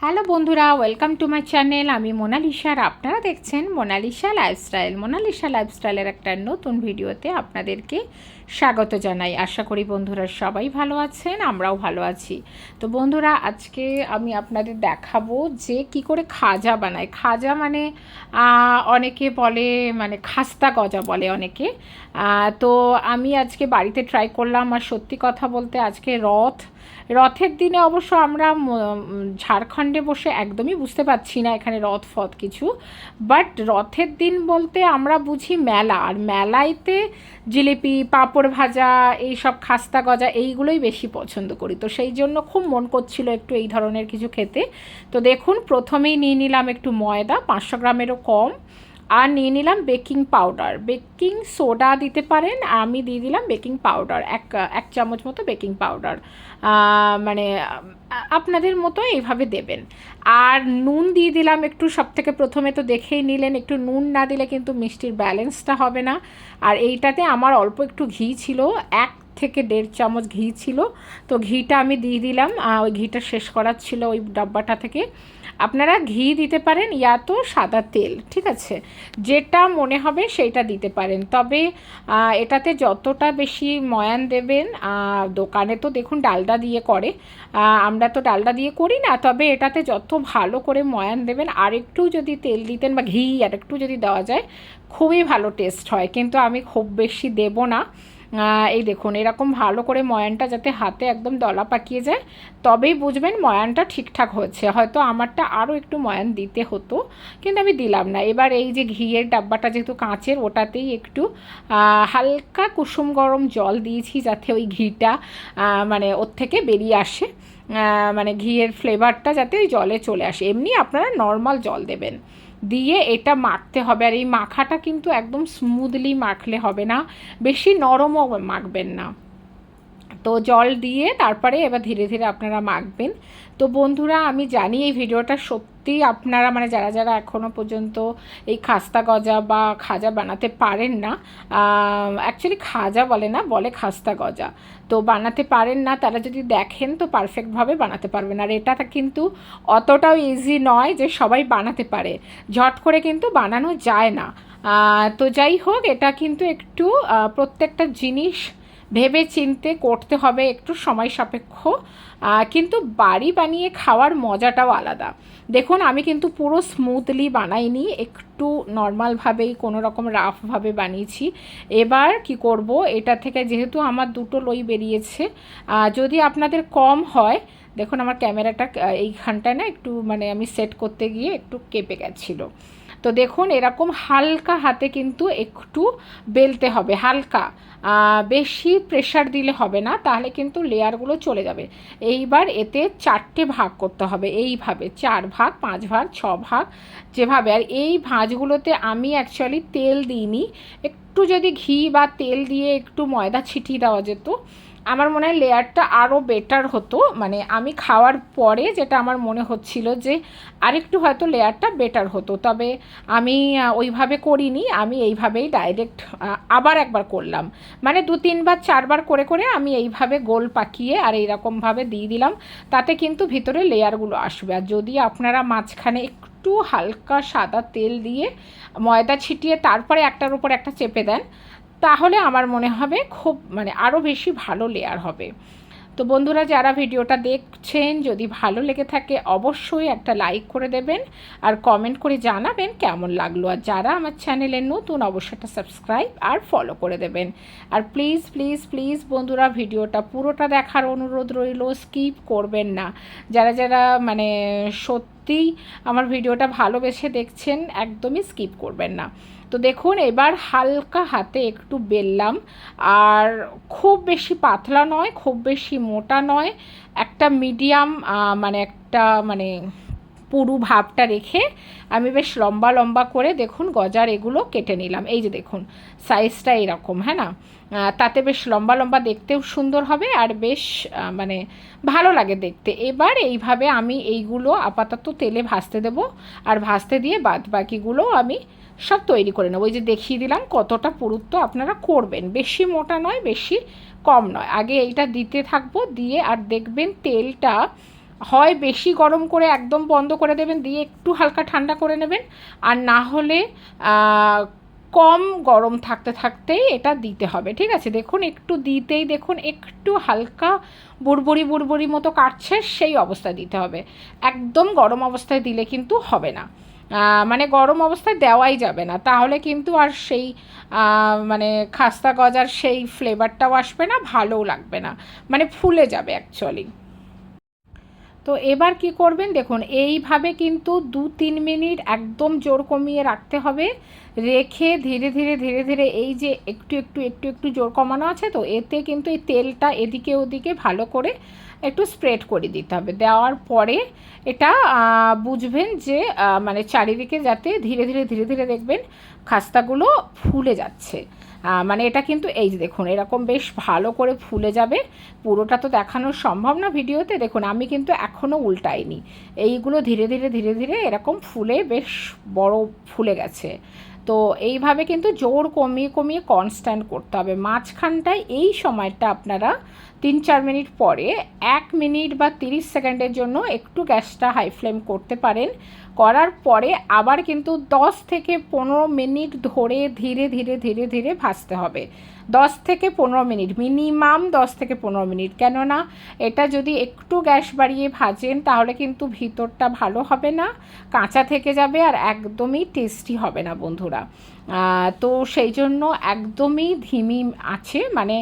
Hello বন্ধুরা welcome to my channel আমি মোনালিসা আর আপনারা দেখছেন মোনালিসা লাইফস্টাইল মোনালিসা লাইফস্টাইলের একটা নতুন ভিডিওতে আপনাদেরকে স্বাগত জানাই। আশা করি বন্ধুরা সবাই ভালো আছেন, আমরাও ভালো আছি। তো বন্ধুরা, আজকে আমি আপনাদের দেখাবো যে কি করে খাজা বানায়। খাজা মানে অনেকে বলে মানে খাস্তা গজা বলে অনেকে। তো আমি আজকে বাড়িতে ট্রাই করলাম আর সত্যি কথা বলতে আজকে রথ, রথের দিনে অবশ্য আমরা ঝাড়খণ্ডে বসে একদমই বুঝতে পারছি না এখানে রথ ফথ কিছু। বাট রথের দিন বলতে আমরা বুঝি মেলা, আর মেলাইতে জিলিপি, পাঁপড় ভাজা, এই সব খাস্তা গজা এইগুলোই বেশি পছন্দ করি। তো সেই জন্য খুব মন করছিল একটু এই ধরনের কিছু খেতে। তো দেখুন, প্রথমেই নিয়ে নিলাম একটু ময়দা, পাঁচশো গ্রামেরও কম। আর নিয়ে নিলাম বেকিং পাউডার। বেকিং সোডা দিতে পারেন, আমি দিয়ে দিলাম বেকিং পাউডার, এক এক চামচ মতো বেকিং পাউডার। মানে আপনাদের মতো এইভাবে দেবেন। আর নুন দিয়ে দিলাম একটু সব থেকে প্রথমে তো দেখেই নিলেন, একটু নুন না দিলে কিন্তু মিষ্টির ব্যালেন্সটা হবে না। আর এইটাতে আমার অল্প একটু ঘি ছিল, এক থেকে দেড় চামচ ঘি ছিল। তো ঘিটা আমি দিয়ে দিলাম ওই ঘিটা শেষ করার ছিল ওই ডাব্বাটা থেকে। আপনারা ঘি দিতে পারেন ইয়া তো সাদা তেল, ঠিক আছে? যেটা মনে হবে সেইটা দিতে পারেন। তবে এটাতে যতটা বেশি ময়ান দেবেন দোকানে তো দেখুন ডালডা দিয়ে করে আমরা তো ডালডা দিয়ে করি না, তবে এটাতে যত ভালো করে ময়ান দেবেন, আর একটু যদি তেল দিতেন বা ঘি আর একটু যদি দেওয়া যায়, খুবই ভালো টেস্ট হয়। কিন্তু আমি খুব বেশি দেব না। এই দেখুন, এরকম ভালো করে ময়ানটা যাতে হাতে একদম দলা পাকিয়ে যায়, তবেই বুঝবেন ময়ানটা ঠিকঠাক হচ্ছে। হয়তো আমারটা আরও একটু ময়ান দিতে হতো, কিন্তু আমি দিলাম না। এবার এই যে ঘিয়ের ডাব্বাটা যেহেতু কাঁচের, ওটাতেই একটু হালকা কুসুম গরম জল দিয়েছি যাতে ওই ঘিটা মানে ওর থেকে বেরিয়ে আসে। মানে ঘিয়ের ফ্লেভারটা যাতে ওই জলে চলে আসে। এমনি আপনারা নর্মাল জল দেবেন। দিয়ে এটা মাখতে হবে। আর এই মাখাটা কিন্তু একদম স্মুথলি মাখলে হবে না। বেশি নরমও মাখবেন না। তো জল দিয়ে তারপরে এবার ধীরে ধীরে আপনারা মাখবেন। তো বন্ধুরা, আমি জানি এই ভিডিওটা সত্যি আপনারা মানে যারা যারা এখনও পর্যন্ত এই খাস্তা গজা বা খাজা বানাতে পারেন না অ্যাকচুয়ালি খাজা বলে না, বলে খাস্তা গজা। তো বানাতে পারেন না, তারা যদি দেখেন তো পারফেক্টভাবে বানাতে পারবেন। আর এটা কিন্তু অতটাও ইজি নয় যে সবাই বানাতে পারে। ঝট করে কিন্তু বানানো যায় না। তো যাই হোক, এটা কিন্তু একটু প্রত্যেকটা জিনিস ভেবে চিনতে করতে হবে একটু সময় সাপেক্ষ কিন্তু বাড়ি বানিয়ে খাওয়ার মজাটাও আলাদা। দেখুন, আমি কিন্তু পুরো স্মুথলি বানাইনি, একটু নর্মালভাবেই কোনো রকম রাফভাবে বানিয়েছি। এবার কি করব, এটা থেকে যেহেতু আমার দুটো লই বেরিয়েছে যদি আপনাদের কম হয়, দেখুন আমার ক্যামেরাটা এইখানটায় না একটু মানে আমি সেট করতে গিয়ে একটু কেঁপে গেছিল। তো দেখুন, এরকম হালকা হাতে কিন্তু একটু বেলতে হবে, হালকা। বেশি প্রেশার দিলে হবে না, তাহলে কিন্তু লেয়ারগুলো চলে যাবে। এইবার এতে চারটে ভাগ করতে হবে, এইভাবে। চার ভাগ, পাঁচ ভাগ, ছ ভাগ, যেভাবে। আর এই ভাঁজগুলোতে আমি অ্যাকচুয়ালি তেল দিইনি, একটু যদি ঘি বা তেল দিয়ে একটু ময়দা ছিটিয়ে দেওয়া যেত, আমার মনে হয় লেয়ারটা আরও বেটার হতো। মানে আমি খাওয়ার পরে যেটা আমার মনে হচ্ছিল যে আরেকটু হয়তো লেয়ারটা বেটার হতো। তবে আমি ওইভাবে করিনি, আমি এইভাবেই ডাইরেক্ট আবার একবার করলাম। মানে দু, তিনবার, চারবার করে করে আমি এইভাবে গোল পাকিয়ে আর এইরকমভাবে দিয়ে দিলাম। তাতে কিন্তু ভিতরে লেয়ারগুলো আসবে। আর যদি আপনারা মাঝখানে একটু হালকা সাদা তেল দিয়ে ময়দা ছিটিয়ে তারপরে একটার উপর একটা চেপে দেন, তাহলে আমার মনে হবে খুব মানে আরও বেশি ভালো লেয়ার হবে। তো বন্ধুরা, যারা ভিডিওটা দেখছেন, যদি ভালো লেগে থাকে, অবশ্যই একটা লাইক করে দেবেন আর কমেন্ট করে জানাবেন কেমন লাগল। আর যারা আমার চ্যানেলে নতুন, অবশ্যই একটা সাবস্ক্রাইব আর ফলো করে দেবেন। আর প্লিজ প্লিজ প্লিজ বন্ধুরা, ভিডিওটা পুরোটা দেখার অনুরোধ রইল স্কিপ করবেন না। যারা যারা মানে সত্যিই আমার ভিডিওটা ভালোবেসে দেখছেন, একদমই স্কিপ করবেন না। তো দেখুন, এবার হালকা হাতে একটু বেললাম। আর খুব বেশি পাতলা নয়, খুব বেশি মোটা নয়। একটা মিডিয়াম মানে একটা মানে পুরু ভাবটা রেখে আমি বেশ লম্বা লম্বা করে দেখুন গজার এগুলো কেটে নিলাম। এই যে দেখুন সাইজটা এরকম হ্যাঁ না? তাতে বেশ লম্বা লম্বা দেখতেও সুন্দর হবে আর বেশ মানে ভালো লাগে দেখতে। এবার এইভাবে আমি এইগুলো আপাতত তেলে ভাজতে দেব আর ভাজতে দিয়ে বাদ বাকিগুলো আমি সব তৈরি করে নেব। ওই যে দেখিয়ে দিলাম কতটা পুরুত্ব আপনারা করবেন। বেশি মোটা নয়, বেশি কম নয়। আগে এইটা দিতে থাকব, দিয়ে আর দেখবেন তেলটা হয় বেশি গরম করে একদম বন্ধ করে দেবেন, দিয়ে একটু হালকা ঠান্ডা করে নেবেন। আর না হলে কম গরম থাকতে থাকতেই এটা দিতে হবে, ঠিক আছে? দেখুন, একটু দিতেই দেখুন, একটু হালকা বুড়বুড়ি বুড়বুড়ি মতো কাটছে, সেই অবস্থায় দিতে হবে। একদম গরম অবস্থায় দিলে কিন্তু হবে না। মানে গরম অবস্থায় দেওয়াই যাবে না। তাহলে কিন্তু আর সেই মানে খাস্তা গজার সেই ফ্লেভারটাও আসবে না, ভালোও লাগবে না। মানে ফুলে যাবে অ্যাকচুয়ালি তো এবার কি করবেন? দেখুন, এইভাবে কিন্তু দু তিন মিনিট একদম জোর কমিয়ে রাখতে হবে। রেখে ধীরে ধীরে ধীরে ধীরে এই যে একটু একটু একটু একটু জোর কমানো আছে তো, এতে কিন্তু এই তেলটা এদিকে ওদিকে ভালো করে একটু স্প্রেড করে দিতে হবে। দেওয়ার পরে এটা বুঝবেন যে মানে চারিদিকে যাতে ধীরে ধীরে ধীরে ধীরে দেখবেন খাস্তাগুলো ফুলে যাচ্ছে। মানে এটা কিন্তু এই যে দেখুন, এরকম বেশ ভালো করে ফুলে যাবে। পুরোটা তো দেখানো সম্ভব না ভিডিওতে। দেখুন, আমি কিন্তু এখনও উল্টাইনি। এইগুলো ধীরে ধীরে ধীরে ধীরে এরকম ফুলে বেশ বড় ফুলে গেছে। তো এইভাবে কিন্তু জোর কমিয়ে কমিয়ে কনস্ট্যান্ট করতে হবে। মাঝখানটায় এই সময়টা আপনারা তিন চার মিনিট পরে এক মিনিট বা তিরিশ সেকেন্ডের জন্য একটু গ্যাসটা হাই ফ্লেম করতে পারেন। করার পরে আবার কিন্তু দশ থেকে পনেরো মিনিট ধরে ধীরে ধীরে ধীরে ধীরে ভাজতে হবে। দশ থেকে পনেরো মিনিট, মিনিমাম দশ থেকে পনেরো মিনিট। কেননা এটা যদি একটু গ্যাস বাড়িয়ে ভাজেন তাহলে কিন্তু ভিতরটা ভালো হবে না, কাঁচা থেকে যাবে আর একদমই টেস্টি হবে না বন্ধুরা। তো সেই জন্য একদমই ধিমি আছে মানে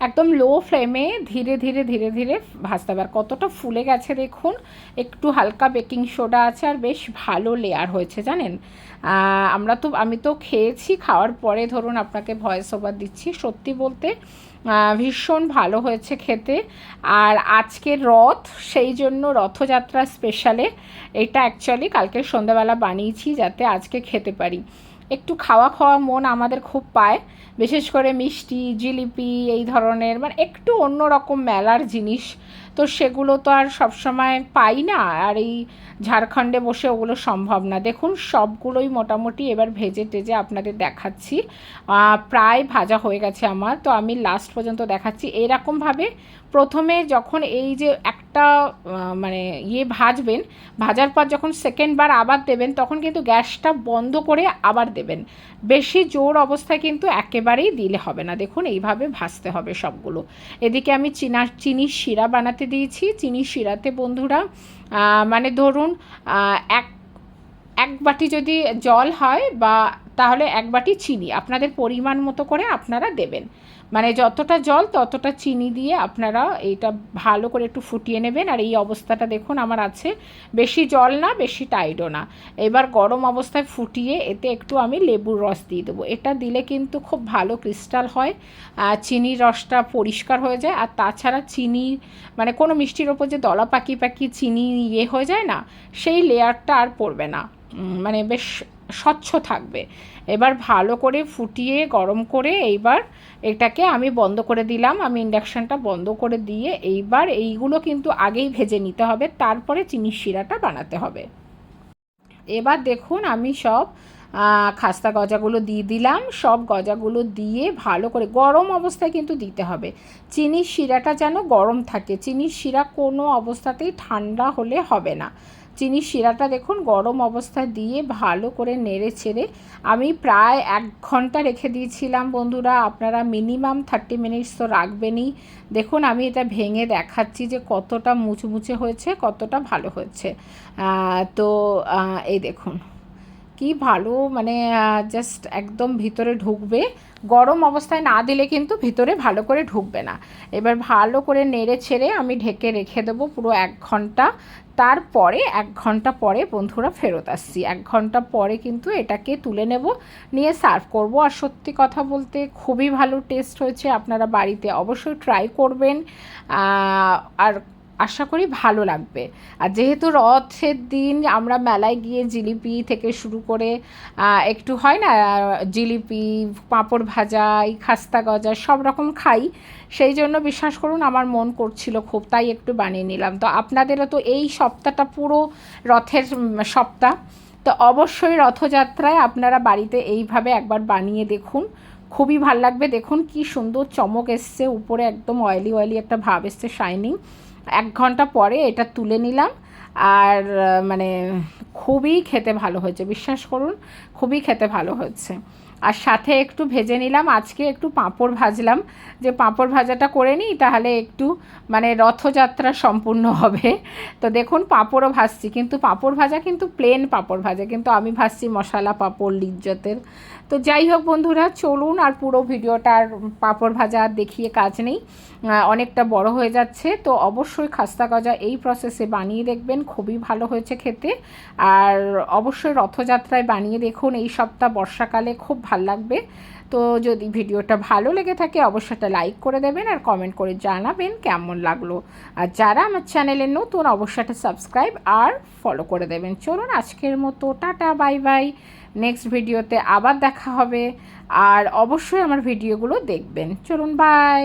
একদম লো ফ্লেমে ধীরে ধীরে ধীরে ধীরে ভাজতে হবে। আর কতটা ফুলে গেছে দেখুন, একটু হালকা বেকিং সোডা আছে আর বেশ ভালো লেয়ার হয়েছে, জানেন? আমরা তো, আমি তো খেয়েছি, খাওয়ার পরে ধরুন আপনাকে ভয়েস ওভার দিচ্ছি। সত্যি বলতে ভীষণ ভালো হয়েছে খেতে। আর আজকের রথ, সেই জন্য রথযাত্রা স্পেশালে এটা অ্যাকচুয়ালি কালকে সন্ধ্যাবেলা বানিয়েছি যাতে আজকে খেতে পারি। একটু খাওয়া খাওয়া মন আমাদের খুব পায়। বিশেষ করে মিষ্টি, জিলিপি এই ধরনের মানে একটু অন্যরকম মেলার জিনিস। তো সেগুলো তো আর সবসময় পাই না। আর এই ঝাড়খণ্ডে বসে ওগুলো সম্ভব না। দেখুন, সবগুলোই মোটামুটি এবার ভেজে টেজে আপনাদের দেখাচ্ছি। প্রায় ভাজা হয়ে গেছে আমার। তো আমি লাস্ট পর্যন্ত দেখাচ্ছি। এরকমভাবে প্রথমে যখন এই যে একটা মানে ইয়ে ভাজবেন, ভাজার পর যখন সেকেন্ড বার আবার দেবেন, তখন কিন্তু গ্যাসটা বন্ধ করে আবার দেবেন। বেশি জোর অবস্থায় কিন্তু একেবারেই দিলে হবে না। দেখুন, এইভাবে ভাজতে হবে সবগুলো। এদিকে আমি চিনা, চিনির শিরা বানাতে দিয়েছি চিনি শিরাতে বন্ধুরা। মানে ধরুন এক এক বাটি যদি জল হয় বা তাহলে এক বাটি চিনি আপনাদের পরিমাণ মতো করে আপনারা দেবেন। মানে যতটা জল, ততটা চিনি দিয়ে আপনারা এইটা ভালো করে একটু ফুটিয়ে নেবেন। আর এই অবস্থাটা দেখুন, আমার আছে। বেশি জল না, বেশি টাইটও না। এবার গরম অবস্থায় ফুটিয়ে এতে একটু আমি লেবুর রস দিয়ে দেবো। এটা দিলে কিন্তু খুব ভালো ক্রিস্টাল হয়, আর চিনির রসটা পরিষ্কার হয়ে যায়। আর তাছাড়া চিনি মানে কোনো মিষ্টির ওপর যে দলা পাকি পাকি চিনি ইয়ে হয়ে যায় না, সেই লেয়ারটা আর পড়বে না। মানে বেশ স্বচ্ছ থাকবে। এবার ভালো করে ফুটিয়ে, গরম করে এইবার এটাকে আমি বন্ধ করে দিলাম। আমি ইন্ডাকশানটা বন্ধ করে দিয়ে এইবার এইগুলো কিন্তু আগেই ভেজে নিতে হবে। তারপরে চিনির শিরাটা বানাতে হবে। এবার দেখুন আমি সব খাস্তা গজাগুলো দিয়ে দিলাম। সব গজাগুলো দিয়ে ভালো করে গরম অবস্থায় কিন্তু দিতে হবে। চিনির শিরাটা যেন গরম থাকে। চিনির শিরা কোনো অবস্থাতেই ঠান্ডা হলে হবে না। চিনির শিরাটা দেখুন গরম অবস্থা দিয়ে ভালো করে নেড়ে ছেড়ে আমি প্রায় এক ঘণ্টা রেখে দিয়েছিলাম বন্ধুরা। আপনারা মিনিমাম থার্টি মিনিটস তো রাখবেনই। দেখুন আমি এটা ভেঙে দেখাচ্ছি যে কতটা মুচমুচে হয়েছে, কতটা ভালো হয়েছে। তো এই দেখুন। কি ভালো মানে জাস্ট একদম ভিতরে ঢুকবে। গরম অবস্থায় না দিলে কিন্তু ভিতরে ভালো করে ঢুকবে না। এবার ভালো করে নেড়ে ছেড়ে আমি ঢেকে রেখে দেবো পুরো এক ঘণ্টা। তারপরে, এক ঘণ্টা পরে বন্ধুরা ফেরত আসছি। এক ঘণ্টা পরে কিন্তু এটাকে তুলে নেব, নিয়ে সার্ভ করব। আর সত্যি কথা বলতে খুবই ভালো টেস্ট হয়েছে। আপনারা বাড়িতে অবশ্যই ট্রাই করবেন। আর আশা করি ভালো লাগবে। আর যেহেতু রথের দিন আমরা মেলায় গিয়ে জিলিপি থেকে শুরু করে একটু হয় না জিলিপি, পাঁপড় ভাজা, এই খাস্তা গজা সব রকম খাই। সেই জন্য বিশ্বাস করুন আমার মন করছিল খুব, তাই একটু বানিয়ে নিলাম। তো আপনাদেরও তো এই সপ্তাহটা পুরো রথের সপ্তাহ। তো অবশ্যই রথযাত্রায় আপনারা বাড়িতে এইভাবে একবার বানিয়ে দেখুন। খুবই ভালো লাগবে। দেখুন কি সুন্দর চমক এসছে, উপরে একদম অয়েলি অয়েলি একটা ভাব এসছে শাইনিং এক ঘণ্টা পরে এটা তুলে নিলাম। আর মানে খুবই খেতে ভালো হয়েছে, বিশ্বাস করুন, খুবই খেতে ভালো হয়েছে। আর সাথে একটু ভেজে নিলাম, আজকে একটু পাঁপড় ভাজলাম। যে পাঁপড় ভাজাটা করে নিই, তাহলে একটু মানে রথযাত্রা সম্পূর্ণ হবে। তো দেখুন, পাঁপড়ও ভাজছি, কিন্তু পাঁপড় ভাজা কিন্তু প্লেন পাঁপড় ভাজা, কিন্তু আমি ভাজছি মশলা পাঁপড়, লিজ্জতের। তো যাই হোক বন্ধুরা, চলুন আর পুরো ভিডিওটা আর পাঁপড় ভাজা দেখিয়ে কাজ নেই। অনেকটা বড় হয়ে যাচ্ছে, তো অবশ্যই খাস্তা গজা এই প্রসেসে বানিয়ে দেখবেন, খুবই ভালো হয়েছে খেতে। আর অবশ্যই রথযাত্রায় বানিয়ে দেখুন, এই সপ্তাহ বর্ষাকালে খুব ভালো লাগবে। তো যদি ভিডিওটা ভালো লেগে থাকে, অবশ্যই একটা লাইক করে দেবেন আর কমেন্ট করে জানাবেন কেমন লাগল। আর যারা আমার চ্যানেলে নতুন, অবশ্যই একটা সাবস্ক্রাইব আর ফলো করে দেবেন। চলুন আজকের মতো, টাটা বাই বাই নেক্সট ভিডিওতে আবার দেখা হবে। আর অবশ্যই আমার ভিডিওগুলো দেখবেন। চলুন বাই